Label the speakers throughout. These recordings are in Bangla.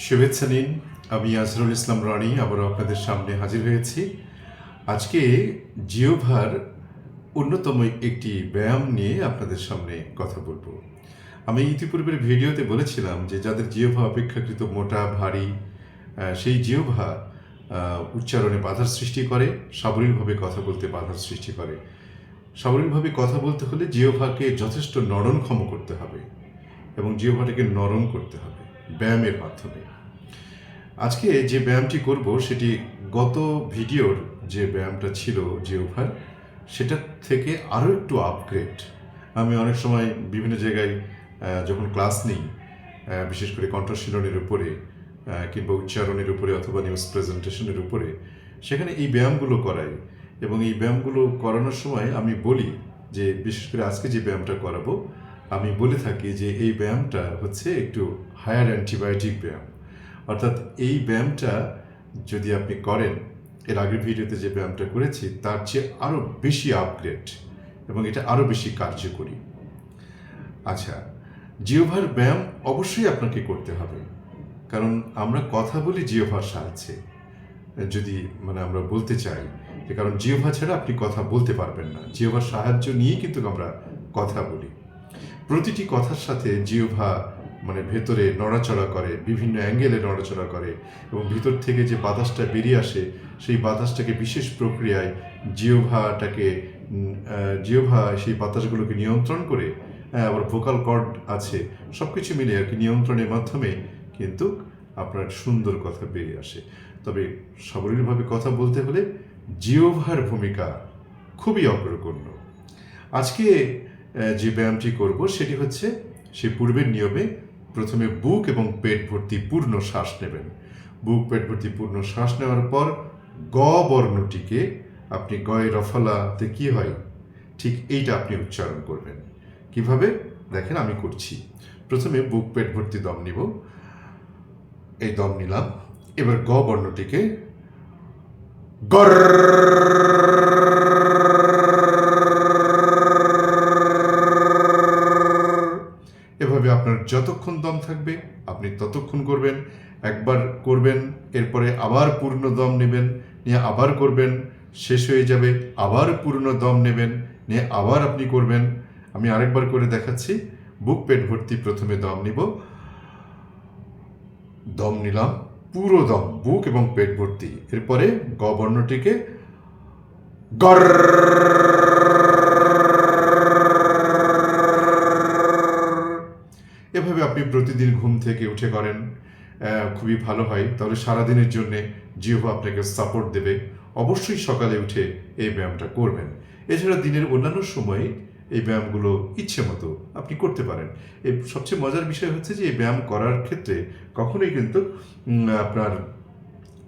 Speaker 1: শুভেচ্ছা নিন। আমি আজরুল ইসলাম রানী, আবারও আপনাদের সামনে হাজির হয়েছি। আজকে জিওভার অন্যতম একটি ব্যায়াম নিয়ে আপনাদের সামনে কথা বলব। আমি ইতিপূর্বের ভিডিওতে বলেছিলাম যে যাদের জিওভা অপেক্ষাকৃত মোটা, ভারী সেই জিওভা উচ্চারণে বাধার সৃষ্টি করে, সাবলীলভাবে কথা বলতে বাধার সৃষ্টি করে। সাবলীলভাবে কথা বলতে হলে জিওভাকে যথেষ্ট নরমক্ষম করতে হবে এবং জিওভাটাকে নরম করতে হবে। ব্যায়ামের মাধ্যমে। আজকে যে ব্যায়ামটি করব, সেটি গত ভিডিওর যে ব্যায়ামটা ছিল যে ওভার, সেটা থেকে আরও একটু আপগ্রেড আমি অনেক সময় বিভিন্ন জায়গায় যখন ক্লাস নিই বিশেষ করে কণ্ঠশীলনের উপরে কিংবা উচ্চারণের উপরে অথবা নিউজ প্রেজেন্টেশনের উপরে, সেখানে এই ব্যায়ামগুলো করাই। এবং এই ব্যায়ামগুলো করানোর সময় আমি বলি যে, বিশেষ করে আজকে যে ব্যায়ামটা করাবো আমি বলে থাকি যে এই ব্যায়ামটা হচ্ছে একটু হায়ার অ্যান্টিবায়োটিক ব্যায়াম। অর্থাৎ এই ব্যায়ামটা যদি আপনি করেন, এর আগের ভিডিওতে যে ব্যায়ামটা করেছি, তার চেয়ে আরও বেশি আপগ্রেড এবং এটা আরও বেশি কার্যকরী। আচ্ছা জিওভার ব্যায়াম অবশ্যই আপনাকে করতে হবে। কারণ আমরা কথা বলি জিওভার সাহায্যে। যদি মানে আমরা বলতে চাই যে কারণ জিওভা ছাড়া আপনি কথা বলতে পারবেন না। জিওভার সাহায্য নিয়েই কিন্তু আমরা কথা বলি। প্রতিটি কথার সাথে জিওভা মানে ভেতরে নড়াচড়া করে বিভিন্ন অ্যাঙ্গেলে নড়াচড়া করে এবং ভিতর থেকে যে বাতাসটা বেরিয়ে আসে সেই বাতাসটাকে বিশেষ প্রক্রিয়ায় জিওভাটাকে জিওভা সেই বাতাসগুলোকে নিয়ন্ত্রণ করে হ্যাঁ, আবার ভোকাল কর্ড আছে সব কিছু মিলে আর কি নিয়ন্ত্রণের মাধ্যমে কিন্তু আপনার সুন্দর কথা বেরিয়ে আসে। তবে সাবলীলভাবে কথা বলতে হলে জিওভার ভূমিকা খুবই অগ্রগণ্য। আজকে যে ব্যায়ামটি করব সেটি হচ্ছে সে পূর্বের নিয়মে প্রথমে বুক এবং পেট ভর্তি পূর্ণ শ্বাস নেবেন। বুক, পেট ভর্তি পূর্ণ শ্বাস নেওয়ার পর গ বর্ণটিকে আপনি গয় রফলাতে কি হয়? ঠিক এইটা আপনি উচ্চারণ করবেন। কীভাবে? দেখেন আমি করছি। প্রথমে বুক, পেট ভর্তি দম নিব। এই দম নিলাম। এবার গ বর্ণটিকে গর এভাবে আপনার যতক্ষণ দম থাকবে, আপনি ততক্ষণ করবেন। একবার করবেন, এরপরে আবার পূর্ণ দম নেবেন, নিয়ে আবার করবেন, শেষ হয়ে যাবে, আবার পূর্ণ দম নেবেন, নিয়ে আবার আপনি করবেন। আমি আরেকবার করে দেখাচ্ছি, বুক পেট ভর্তি প্রথমে দম নিব। দম নিলাম, পুরো দম, বুক এবং পেট ভর্তি। এরপরে গ বর্ণটিকে গর আপনি প্রতিদিন ঘুম থেকে উঠে করেন খুবই ভালো হয়। তাহলে সারাদিনের জন্যে জিহ্বা আপনাকে সাপোর্ট দেবে। অবশ্যই সকালে উঠে এই ব্যায়ামটা করবেন। এছাড়া দিনের অন্যান্য সময়ে এই ব্যায়ামগুলো ইচ্ছে মতো আপনি করতে পারেন। এই সবচেয়ে মজার বিষয় হচ্ছে যে, এই ব্যায়াম করার ক্ষেত্রে কখনোই কিন্তু আপনার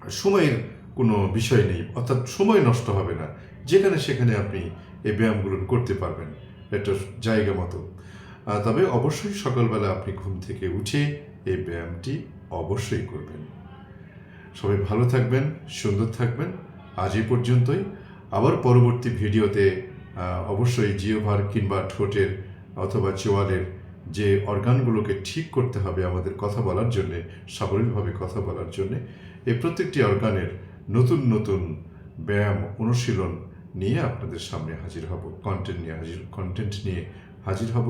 Speaker 1: সময়ের কোনো বিষয় নেই। অর্থাৎ সময় নষ্ট হবে না। যেখানে সেখানে আপনি এই ব্যায়ামগুলো করতে পারবেন। একটা জায়গা মতো। তবে অবশ্যই সকালবেলা আপনি ঘুম থেকে উঠে এই ব্যায়ামটি অবশ্যই করবেন। সবাই ভালো থাকবেন, সুন্দর থাকবেন। আজ এই পর্যন্তই। আবার পরবর্তী ভিডিওতে অবশ্যই জিওভার কিংবা ঠোঁটের অথবা চোয়ালের যে অর্গানগুলোকে ঠিক করতে হবে আমাদের কথা বলার জন্যে সাবলীলভাবে কথা বলার জন্যে এই প্রত্যেকটি অর্গানের নতুন নতুন ব্যায়াম অনুশীলন নিয়ে আপনাদের সামনে হাজির হব কন্টেন্ট নিয়ে হাজির কন্টেন্ট নিয়ে হাজির হব।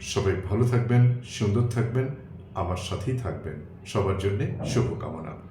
Speaker 1: সবাই ভালো থাকবেন সুন্দর থাকবেন আমার সাথেই থাকবেন। সবার জন্যে শুভকামনা।